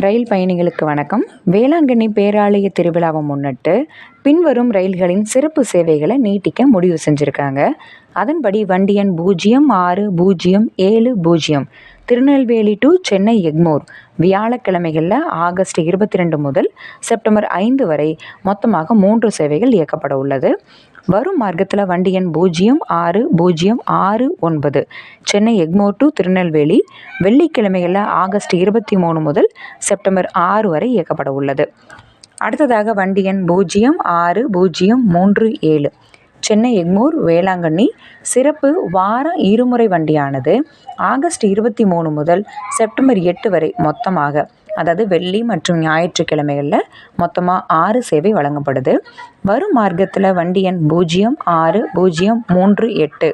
ரயில் பயணிகளுக்கு வணக்கம். வேளாங்கண்ணி பேராலய திருவிழாவை முன்னிட்டு பின்வரும் ரயில்களின் சிறப்பு சேவைகளை நீட்டிக்க முடிவு செஞ்சுருக்காங்க. அதன்படி வண்டி எண் பூஜ்ஜியம் ஆறு பூஜ்ஜியம் ஏழு பூஜ்ஜியம். திருநெல்வேலி டு சென்னை எக்மோர். வியாழக்கிழமைகளில் ஆகஸ்ட் இருபத்தி ரெண்டு முதல் செப்டம்பர் ஐந்து வரை மொத்தமாக மூன்று சேவைகள் இயக்கப்பட உள்ளது. வரும் மார்க்கத்தில் வண்டி எண் பூஜ்ஜியம் ஆறு பூஜ்ஜியம் ஆறு ஒன்பது. சென்னை எக்மோர் டு திருநெல்வேலி வெள்ளிக்கிழமைகளில் ஆகஸ்ட் இருபத்தி மூணு முதல் செப்டம்பர் ஆறு வரை இயக்கப்பட உள்ளது. அடுத்ததாக வண்டி எண் பூஜ்ஜியம் ஆறு பூஜ்ஜியம் மூன்று ஏழு. சென்னை எக்மோர் வேளாங்கண்ணி சிறப்பு வார இருமுறை வண்டியானது ஆகஸ்ட் இருபத்தி மூணு முதல் செப்டம்பர் எட்டு வரை மொத்தமாக அதாவது வெள்ளி மற்றும் ஞாயிற்றுக்கிழமைகளில் மொத்தமாக ஆறு சேவை வழங்கப்படுது. வரும் மார்க்கத்தில் வண்டி எண் பூஜ்ஜியம் ஆறு பூஜ்ஜியம் மூன்று எட்டு.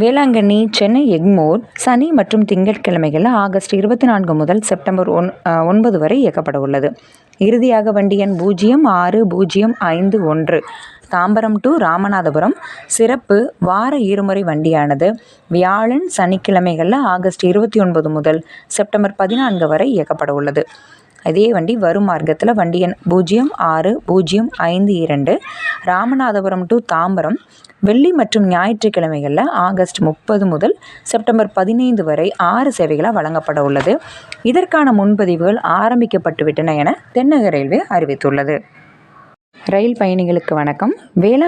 வேளாங்கண்ணி சென்னை எக்மோர் சனி மற்றும் திங்கட்கிழமைகளில் ஆகஸ்ட் இருபத்தி நான்கு முதல் செப்டம்பர் ஒன் ஒன்பது வரை இயக்கப்பட உள்ளது. இறுதியாக வண்டி எண் பூஜ்ஜியம் ஆறு பூஜ்ஜியம் ஐந்து ஒன்று. தாம்பரம் டு ராமநாதபுரம். சிறப்பு வார இருமுறை வண்டியானது. வியாழன் சனிக்கிழமைகளில் ஆகஸ்ட் இருபத்தி ஒன்பது முதல் செப்டம்பர் பதினான்கு வரை இயக்கப்பட உள்ளது. அதே வண்டி வரும் மார்க்கத்தில் வண்டி எண் பூஜ்ஜியம் ஆறு பூஜ்ஜியம் ஐந்து இரண்டு. ராமநாதபுரம் டு தாம்பரம். வெள்ளி மற்றும் ஞாயிற்றுக்கிழமைகளில் ஆகஸ்ட் முப்பது முதல் செப்டம்பர் பதினைந்து வரை ஆறு சேவைகளாக வழங்கப்பட உள்ளது. இதற்கான முன்பதிவுகள் ஆரம்பிக்கப்பட்டுவிட்டன என தென்னக ரயில்வே அறிவித்துள்ளது. ரயில் பயணிகளுக்கு வணக்கம். வேளாண்